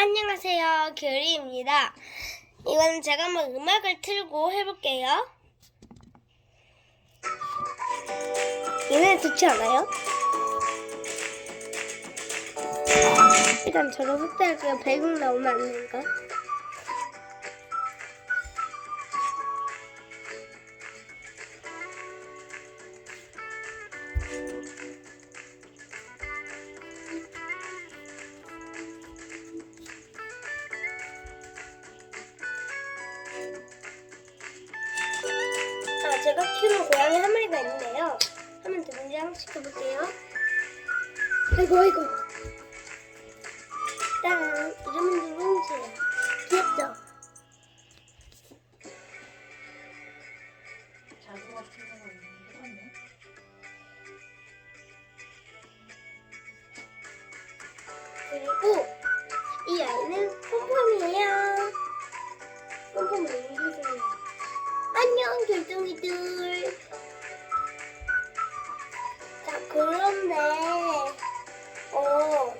안녕하세요. 규리입니다. 이건 제가 한번 음악을 틀고 해볼게요. 얘네 좋지 않아요? 일단 저로 확대할게요. 배경 나오면 안 되니까. 제가 키우는 고양이 한 마리가 있는데요. 한번 등장시켜볼게요. 아이고, 아이고. 일단, 이름은 누룽지예요. 귀엽죠? 자구 같은 거 있는 거 같네. 그리고, 이 아이는 폼폼이에요. 폼폼 맹기세요. 안녕, 결둥이들. 자, 그런데, 어,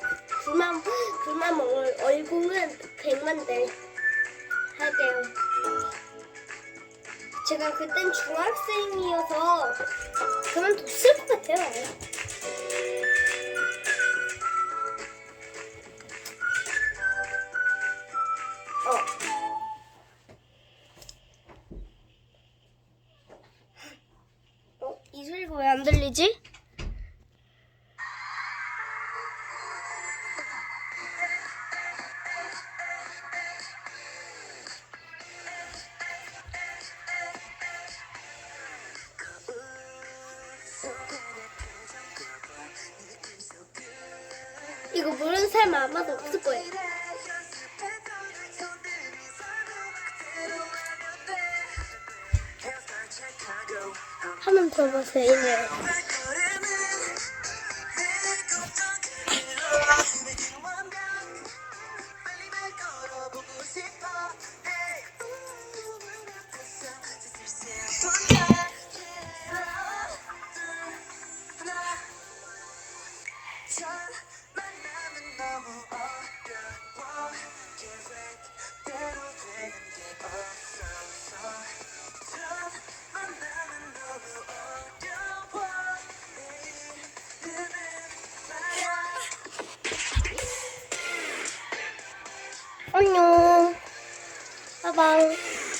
불만, 불만 먹을 얼굴은 100만 대 할게요. 제가 그땐 중학생이어서 그만 뒀을 것 같아요. 이 소리가 왜안 들리지? 이거 모르는 사람 아마도 없을 거예요. 한번 들어보세요, 이 노래. 만남은 너무 Anne. Bye bye.